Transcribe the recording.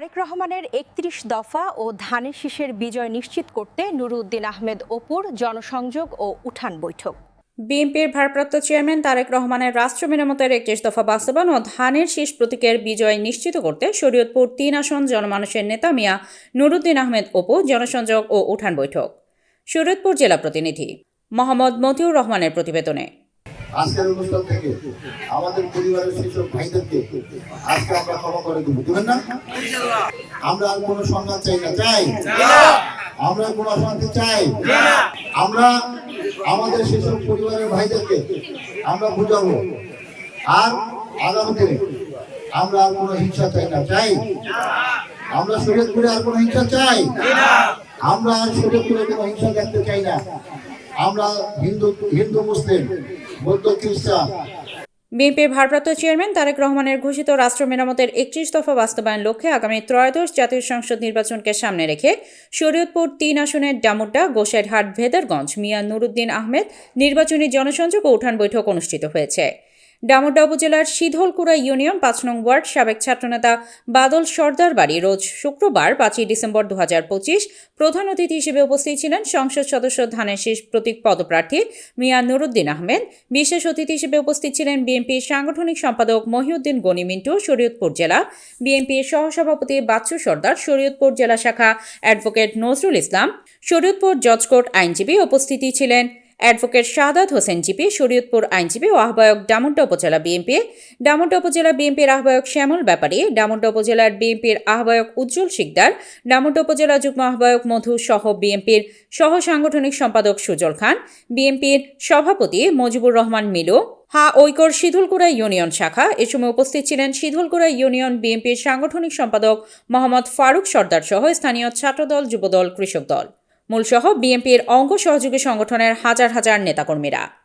তারেক রহমানের একত্রিশ দফা ও ধানের শীষের বিজয় নিশ্চিত করতে নুরুদ্দিন আহমেদ অপুর জনসংযোগ ও উঠান বৈঠক। বিএনপির ভারপ্রাপ্ত চেয়ারম্যান তারেক রহমানের রাষ্ট্র মেরামতের একত্রিশ দফা বাস্তবায়ন ও ধানের শীষ প্রতীকের বিজয় নিশ্চিত করতে শরীয়তপুর তিন আসন জনমানুষের নেতা মিয়া নুরুদ্দিন আহমেদ অপু জনসংযোগ ও উঠান বৈঠক। শরীয়তপুর জেলা প্রতিনিধি মোহাম্মদ মতিউর রহমানের প্রতিবেদনে। আজকের অনুষ্ঠান থেকে আমাদের পরিবারের সেসব ভাইদেরকে আজকে আমরা ক্ষমা করে দেবো। দেবেন না? আমরা আর কোনো সংঘাত চাই না। চাই? আমরা কোনো অশান্তি চাই? আমরা আমাদের সেসব পরিবারের ভাইদেরকে আমরা বুঝাবো। আর আগামী দিনে আমরা আর কোনো হিংসা চাই না। চাই? আমরা শরীয়তপুরে আর কোনো হিংসা চাই? আমরা আর শরীয়তপুরে কোনো হিংসা দেখতে চাই না। আমরা হিন্দু হিন্দু মুসলিম বিএনপির ভারপ্রাপ্ত চেয়ারম্যান তারেক রহমানের ঘোষিত রাষ্ট্র মেরামতের একত্রিশ দফা বাস্তবায়ন লক্ষ্যে আগামী ত্রয়োদশ জাতীয় সংসদ নির্বাচনকে সামনে রেখে শরীয়তপুর তিন আসনের ডামুড্ডা, গোসাইরহাট, ভেদারগঞ্জ মিয়া নুরুদ্দিন আহমেদ নির্বাচনী জনসংযোগ ও উঠান বৈঠক অনুষ্ঠিত হয়েছে। ডামুড্ডা উপজেলার শীধলকুড়া ইউনিয়ন পাঁচ নং ওয়ার্ড সাবেক ছাত্রনেতা বাদল সর্দার বাড়ি রোজ শুক্রবার পাঁচই ডিসেম্বর দু হাজার পঁচিশ প্রধান অতিথি হিসেবে উপস্থিত ছিলেন সংসদ সদস্য ধানের শেষ প্রতীক পদপ্রার্থী মিয়া নুরুদ্দিন আহমেদ। বিশেষ অতিথি হিসেবে উপস্থিত ছিলেন বিএনপির সাংগঠনিক সম্পাদক মহিউদ্দিন গনি মিন্টু, শরীয়তপুর জেলা বিএনপির সহসভাপতি বাচ্চু সর্দার, শরীয়তপুর জেলা শাখা advocate Nazrul Islam, Shariatpur judge court আইনজীবী উপস্থিতি ছিলেন। অ্যাডভোকেট শাহাদাত হোসেন জিপি, শরীয়তপুর আইনজীবী ও আহ্বায়ক ডামুড্ডা উপজেলা বিএনপি। ডামুড্ডা উপজেলা বিএনপির আহ্বায়ক শ্যামল ব্যাপারী ডামুড্ডা উপজেলার বিএনপির আহ্বায়ক উজ্জ্বল শিকদার ডামুড্ডা উপজেলা যুগ্ম আহ্বায়ক মধু সহ বিএনপির সহ সাংগঠনিক সম্পাদক সুজল খান, বিএনপির সভাপতি মজিবুর রহমান মিলু, হা ঐকর শীতলকুড়া ইউনিয়ন শাখা, এ সময় উপস্থিত ছিলেন শীতলকুড়া ইউনিয়ন বিএনপির সাংগঠনিক সম্পাদক মোহাম্মদ ফারুক সর্দার সহ স্থানীয় ছাত্রদল, যুবদল কৃষক দল মূলসহ বিএনপির অঙ্গ সহযোগী সংগঠনের হাজার হাজার নেতাকর্মীরা।